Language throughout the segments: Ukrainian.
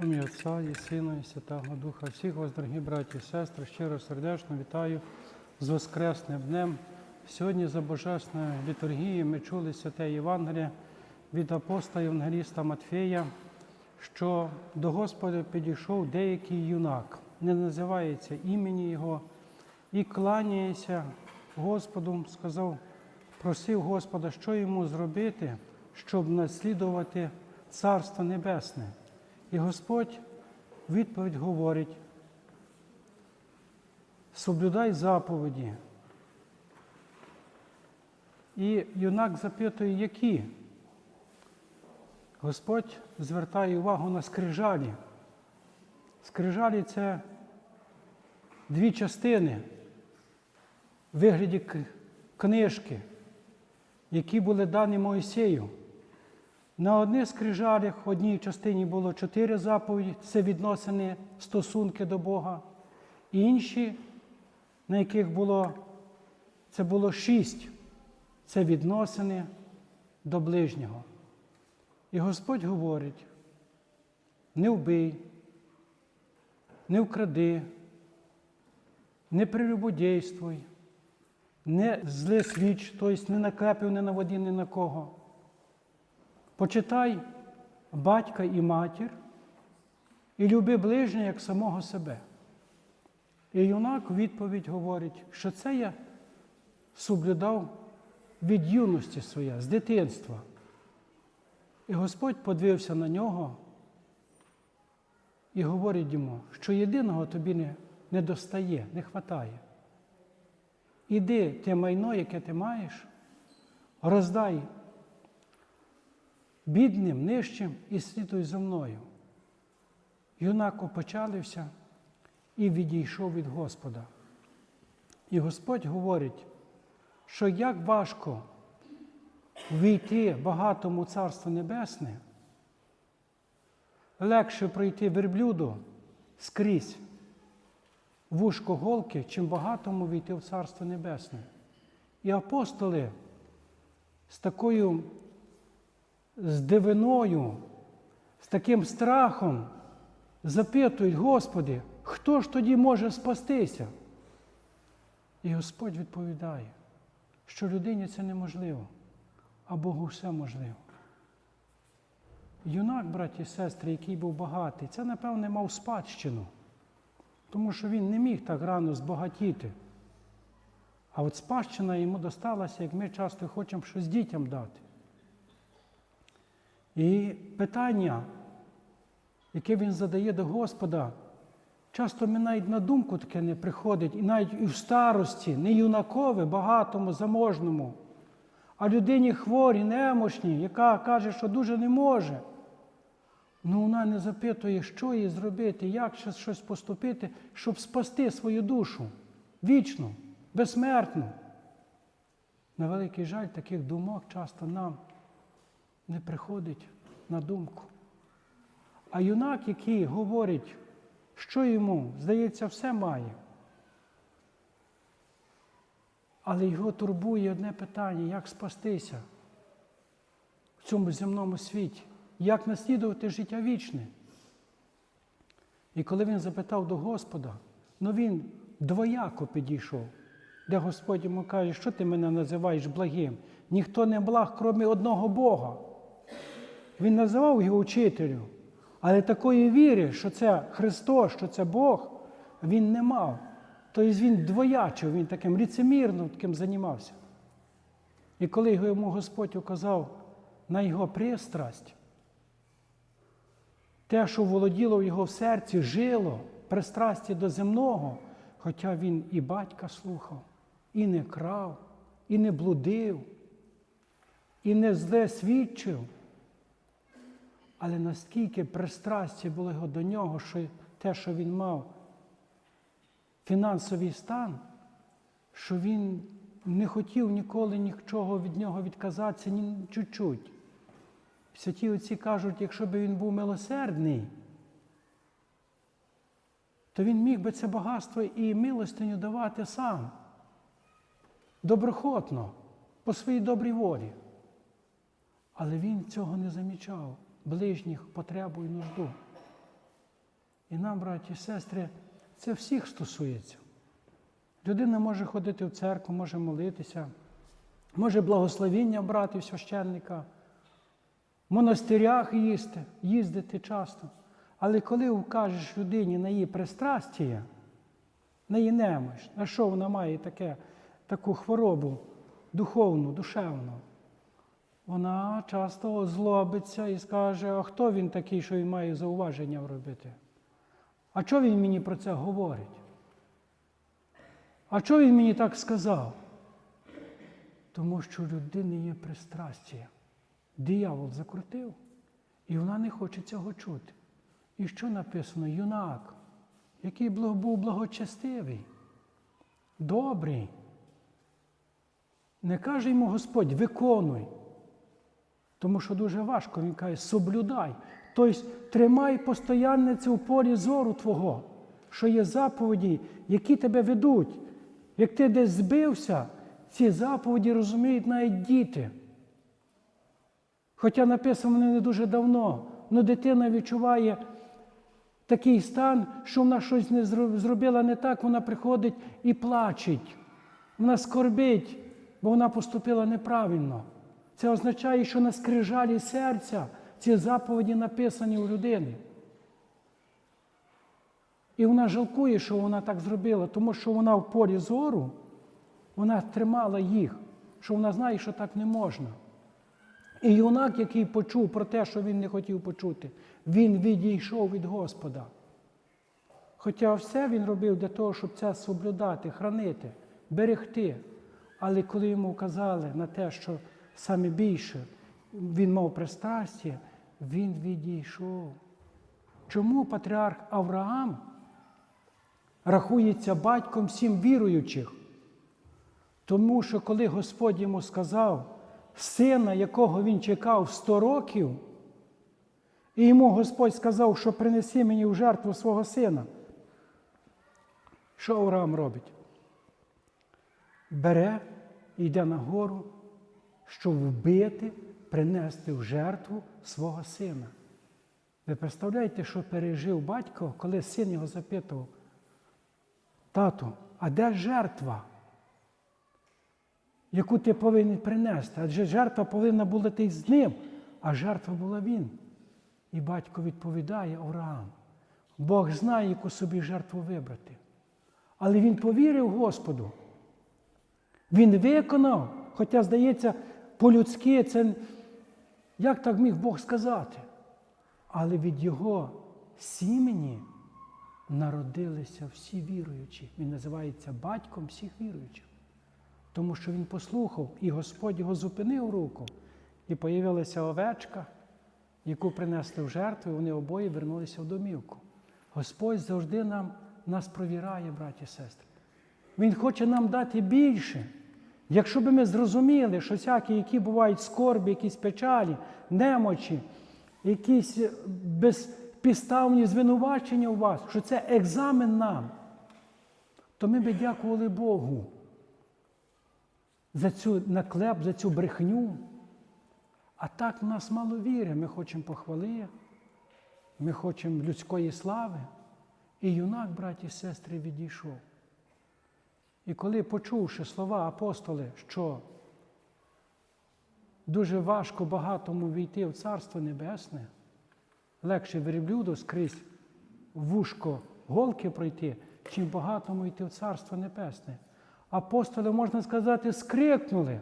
Ім'я Отця і Сина, і Святого Духа. Всіх вас, дорогі браті і сестри, щиро сердечно вітаю з Воскресним днем. Сьогодні за Божественною літургією ми чули святе Євангеліє від апостола Євангеліста Матфея, що до Господа підійшов деякий юнак, не називається імені Його, і кланяється Господу, сказав, просив Господа, що йому зробити, щоб наслідувати Царство Небесне. І Господь відповідь говорить: соблюдай заповіді. І юнак запитує, які? Господь звертає увагу на скрижалі. Скрижалі це дві частини в вигляді книжки, які були дані Моїсею. На одних скрижалях, в одній частині було чотири заповіді, це відносини, стосунки до Бога. Інші, на яких було, це було шість, це відносини до ближнього. І Господь говорить: не вбий, не вкради, не прелюбодійствуй, не зли свіч, тобто не наклепив, не наводи ні на кого. Почитай батька і матір і люби ближнього як самого себе. І юнак у відповідь говорить, що це я соблюдав від юності своя, з дитинства. І Господь подивився на нього і говорить йому, що єдиного тобі не, не достає, не хватає. Іди те майно, яке ти маєш, роздай бідним, нижчим і слідуй за мною. Юнак опечалився і відійшов від Господа. І Господь говорить, що як важко війти багатому Царство Небесне, легше пройти верблюду скрізь вушко голки, чим багатому війти в Царство Небесне. І апостоли з такою з дивиною, з таким страхом запитують, Господи, хто ж тоді може спастися? І Господь відповідає, що людині це неможливо, а Богу все можливо. Юнак, браті і сестри, який був багатий, це, напевне, мав спадщину, тому що він не міг так рано збагатіти. А от спадщина йому досталася, як ми часто хочемо щось дітям дати. І питання, яке він задає до Господа, часто мені навіть на думку таке не приходить, і навіть і в старості, не юнакові, багатому, заможному, а людині хворій, немощній, яка каже, що дуже не може. Ну вона не запитує, що їй зробити, як щось поступити, щоб спасти свою душу вічну, безсмертну. На великий жаль, таких думок часто нам не приходить на думку. А юнак, який говорить, що йому, здається, все має. Але його турбує одне питання, як спастися в цьому земному світі, як наслідувати життя вічне. І коли він запитав до Господа, ну він двояко підійшов, де Господь йому каже, що ти мене називаєш благим? Ніхто не благ, крім одного Бога. Він називав його учителю, але такої віри, що це Христос, що це Бог, він не мав. Тобто він двоячив, він таким ліцемірним таким займався. І коли йому Господь указав на його пристрасть, те, що володіло в його в серці, жило пристрасті до земного, хоча він і батька слухав, і не крав, і не блудив, і не зле свідчив. Але наскільки пристрасті було його до нього, що те, що він мав фінансовий стан, що він не хотів ніколи нічого від нього відказатися, ні чуть-чуть. Святі отці кажуть, якщо б він був милосердний, то він міг би це багатство і милостиню давати сам, доброхотно, по своїй добрій волі. Але він цього не замічав, ближніх потребу і нужду. І нам, браті і сестри, це всіх стосується. Людина може ходити в церкву, може молитися, може благословіння брати в священника, в монастирях їсти, їздити часто. Але коли вкажеш людині на її пристрастія, на її немощ, на що вона має таке, таку хворобу духовну, душевну, вона часто злобиться і скаже, а хто він такий, що він має зауваження робити? А чого він мені про це говорить? А чого він мені так сказав? Тому що у людини є пристрастя. Диявол закрутив, і вона не хоче цього чути. І що написано? Юнак, який був благочестивий, добрий. Не каже йому Господь, виконуй. Тому що дуже важко, він каже, соблюдай. Тобто тримай постоянне це в полі зору Твого, що є заповіді, які тебе ведуть. Як ти десь збився, ці заповіді розуміють навіть діти. Хоча написано не дуже давно, але дитина відчуває такий стан, що вона щось не зробила не так, вона приходить і плачеть. Вона скорбить, бо вона поступила неправильно. Це означає, що на скрижалі серця ці заповіді написані у людини. І вона жалкує, що вона так зробила, тому що вона в полі зору, вона тримала їх, що вона знає, що так не можна. І юнак, який почув про те, що він не хотів почути, він відійшов від Господа. Хоча все він робив для того, щоб це соблюдати, хранити, берегти. Але коли йому вказали на те, що саме більше він мав пристрастя, він відійшов. Чому патріарх Авраам рахується батьком всім віруючих? Тому що коли Господь йому сказав, сина, якого він чекав 100 років, і йому Господь сказав, що принеси мені в жертву свого сина. Що Авраам робить? Бере йде на гору, щоб вбити, принести в жертву свого сина. Ви представляєте, що пережив батько, коли син його запитував, тату, а де жертва? яку ти повинен принести. Адже жертва повинна була йти з ним, а жертва була він. І батько відповідає Авраам. Бог знає, яку собі жертву вибрати. Але він повірив Господу. Він виконав, хоча, здається, по-людськи це як так міг Бог сказати? Але від його сімені народилися всі віруючі. Він називається батьком всіх віруючих. Тому що він послухав, і Господь його зупинив руку, і появилася овечка, яку принесли в жертву, і вони обоє вернулися в домівку. Господь завжди нам, нас провіряє, браті і сестри. Він хоче нам дати більше. Якщо б ми зрозуміли, що всякі, які бувають скорбі, якісь печалі, немочі, якісь безпідставні звинувачення у вас, що це екзамен нам, то ми би дякували Богу за цю наклеп, за цю брехню. А так в нас мало віри. Ми хочемо похвали, ми хочемо людської слави. І юнак, браті і сестри, відійшов. І коли почувши слова апостоли, що дуже важко багатому війти в Царство Небесне, легше верблюду скрізь вушко голки пройти, чим багатому йти в Царство Небесне апостоли, можна сказати, скрикнули.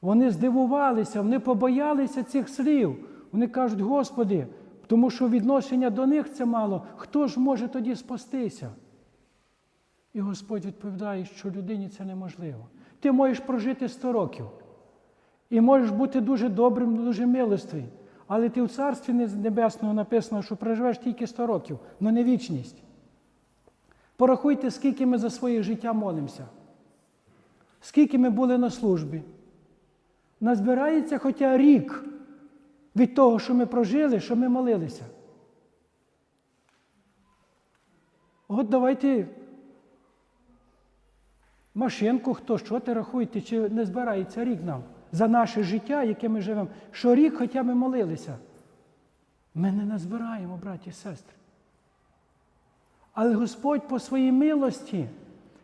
Вони здивувалися, вони побоялися цих слів. Вони кажуть, Господи, тому що відношення до них це мало, хто ж може тоді спастися? І Господь відповідає, що людині це неможливо. Ти можеш прожити 100 років і можеш бути дуже добрим, дуже милостивим. Але ти в Царстві Небесного написано, що проживеш тільки 100 років, але не вічність. Порахуйте, скільки ми за своє життя молимося. Скільки ми були на службі? Назбирається хоча рік від того, що ми прожили, що ми молилися. От давайте машинку, хто що ти рахуєте, чи не збирається рік нам за наше життя, яке ми живемо, що рік хоча ми молилися. Ми не назбираємо, браті і сестри. Але Господь по своїй милості,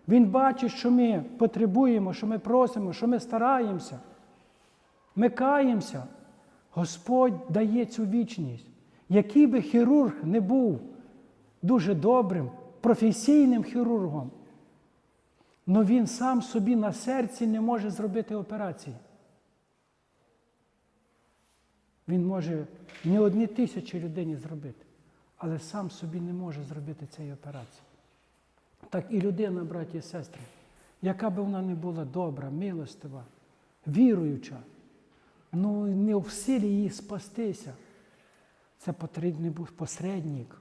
Він бачить, що ми потребуємо, що ми просимо, що ми стараємося. Ми каємося. Господь дає цю вічність. Який би хірург не був дуже добрим, професійним хірургом, але він сам собі на серці не може зробити операції. Він може не одні тисячі людині зробити, але сам собі не може зробити цієї операції. Так і людина, браті і сестри, яка би вона не була добра, милостива, віруюча, ну не в силі її спастися. Це потрібний був посередник,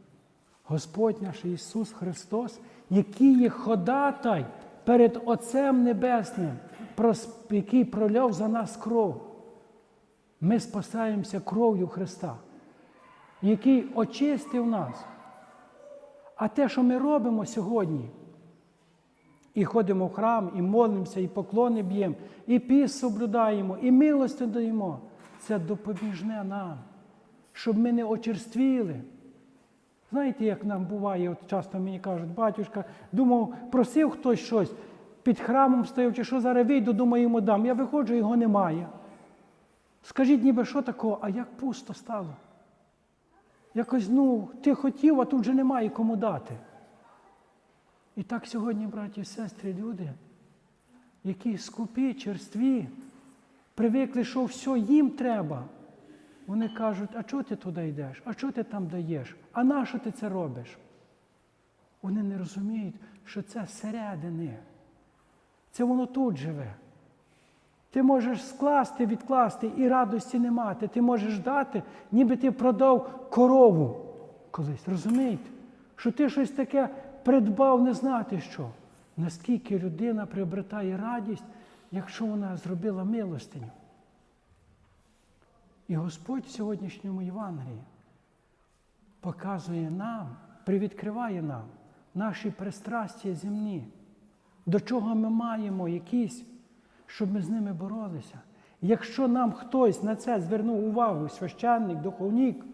Господь наш Ісус Христос, який є ходатай перед Отцем Небесним, який проляв за нас кров. Ми спасаємося кров'ю Христа, який очистив нас. А те, що ми робимо сьогодні, і ходимо в храм, і молимося, і поклони б'ємо, і піс соблюдаємо, і милості даємо, це допоміжне нам, щоб ми не очерствіли. Знаєте, як нам буває, от часто мені кажуть, батюшка, думав, просив хтось щось, під храмом стояв, чи що зараз вийду, думаю, йому дам. Я виходжу, його немає. Скажіть, ніби що такого, а як пусто стало? Якось, ну, ти хотів, а тут вже немає кому дати. І так сьогодні, браті і сестри, люди, які скупі, черстві, привикли, що все їм треба. Вони кажуть, а чого ти туди йдеш? А чого ти там даєш? А нащо ти це робиш? Вони не розуміють, що це зсередини. Це воно тут живе. Ти можеш скласти, відкласти і радості не мати. Ти можеш дати, ніби ти продав корову колись. Розумієте? Що ти щось таке придбав, не знати що. Наскільки людина приобретає радість, якщо вона зробила милостиню. І Господь в сьогоднішньому Євангелії показує нам, привідкриває нам наші пристрастя земні, до чого ми маємо якісь, щоб ми з ними боролися. Якщо нам хтось на це звернув увагу, священник, духовник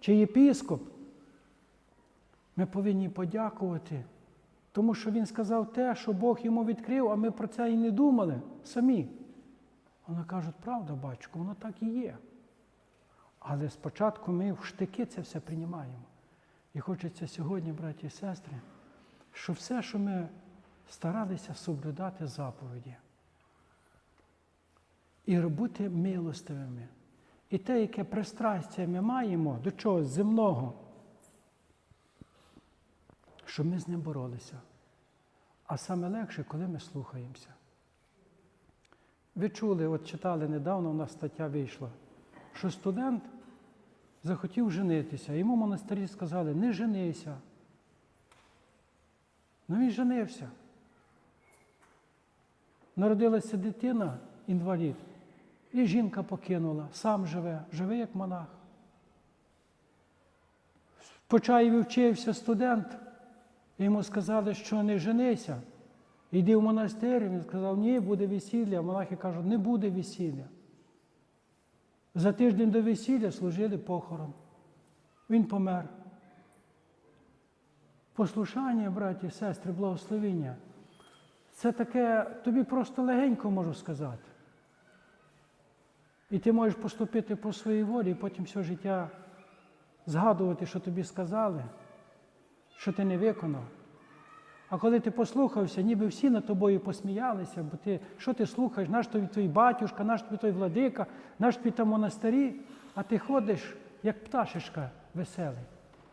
чи єпіскоп, ми повинні подякувати, тому що він сказав те, що Бог йому відкрив, а ми про це і не думали самі. Вони кажуть, правда, батько, воно так і є. Але спочатку ми в штики це все приймаємо. І хочеться сьогодні, браті і сестри, що все, що ми старалися соблюдати заповіді і бути милостивими. І те, яке пристрастя ми маємо до чогось земного, щоб ми з ним боролися. А саме легше, коли ми слухаємося. Ви чули, от читали недавно, у нас стаття вийшла, що студент захотів женитися. Йому монастирі сказали, не женися. Ну він женився. Народилася дитина, інвалід, і жінка покинула, сам живе, живе як монах. В Почаєві вчився студент, йому сказали, що не женися. Йди в монастир, він сказав, ні, буде весілля. Монахи кажуть, не буде весілля. За тиждень до весілля служили похорон. Він помер. Послушання, браті сестри, благословіння. Це таке, тобі просто легенько можу сказати. І ти можеш поступити по своїй волі, і потім все життя згадувати, що тобі сказали, що ти не виконав. А коли ти послухався, ніби всі над тобою посміялися, бо ти, що ти слухаєш, наш тобі твій батюшка, наш тобі той владика, наш тобі там монастирі, а ти ходиш, як пташечка веселий,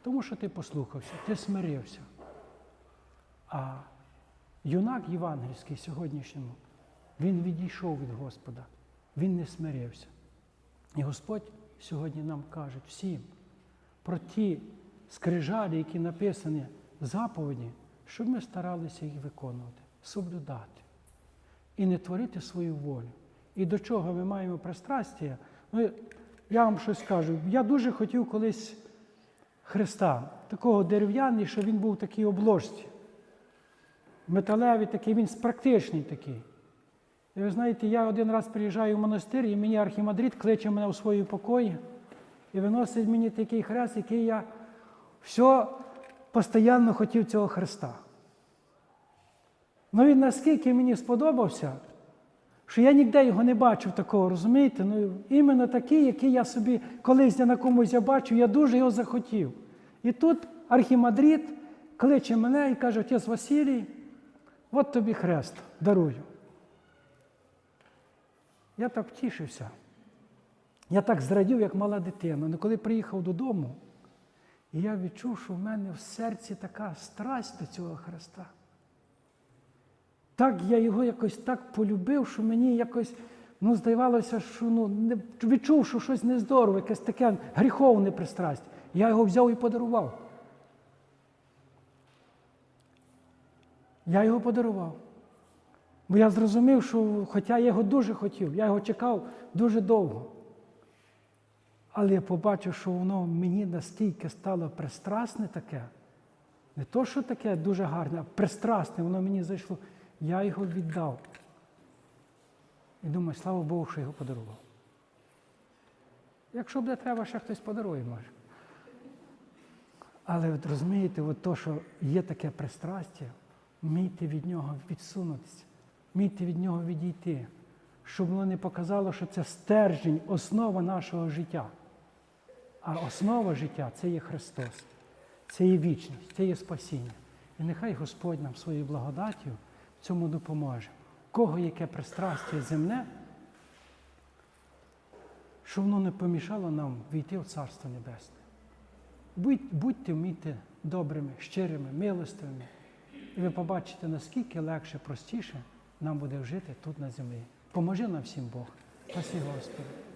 тому що ти послухався, ти смирився. А юнак євангельський сьогоднішньому, він відійшов від Господа, він не смирився. І Господь сьогодні нам каже всім про ті скрижалі, які написані в заповіді, щоб ми старалися їх виконувати, соблюдати і не творити свою волю. І до чого ми маємо пристрастя? Ну, я вам щось скажу. Я дуже хотів колись Христа, такого дерев'яний, що він був в такій обложці. Металевий такий, він практичний такий. І ви знаєте, я один раз приїжджаю в монастир, і мені архімандрит кличе мене у свої покої і виносить мені такий хрест, який я все постійно хотів цього Христа. Ну він наскільки мені сподобався, що я ніде його не бачив такого, розумієте? Ну, іменно такий, який я собі колись я на комусь я бачив, я дуже його захотів. І тут архімандрит кличе мене і каже, отець Василій, от тобі хрест, дарую. Я так втішився. Я так зрадів, як мала дитина. Але коли приїхав додому, і я відчув, що в мене в серці така страсть до цього Христа. Так я його якось так полюбив, що мені якось ну, здавалося, що ну, не, відчув, що щось нездорове, якесь таке гріховне пристрасть. Я його взяв і подарував. Я його подарував. Бо я зрозумів, що хоча я його дуже хотів, я його чекав дуже довго. Але я побачив, що воно мені настільки стало пристрасне таке, не то, що таке дуже гарне, а пристрасне, воно мені зайшло. Я його віддав. І думаю, слава Богу, що його подарував. Якщо буде треба, ще хтось подарує, може. Але от розумієте, от то, що є таке пристрастя, вмійте від нього відсунутися, вмійте від нього відійти, щоб воно не показало, що це стержень, основа нашого життя. А основа життя це є Христос, це є вічність, це є спасіння. І нехай Господь нам своєю благодаттю в цьому допоможе. Кого яке пристрастя земне, щоб воно не помішало нам війти в Царство Небесне. Будь, будьте вмійте добрими, щирими, милостивими, і ви побачите, наскільки легше, простіше нам буде жити тут на землі. Поможи нам всім Бог. Спасибо Господи.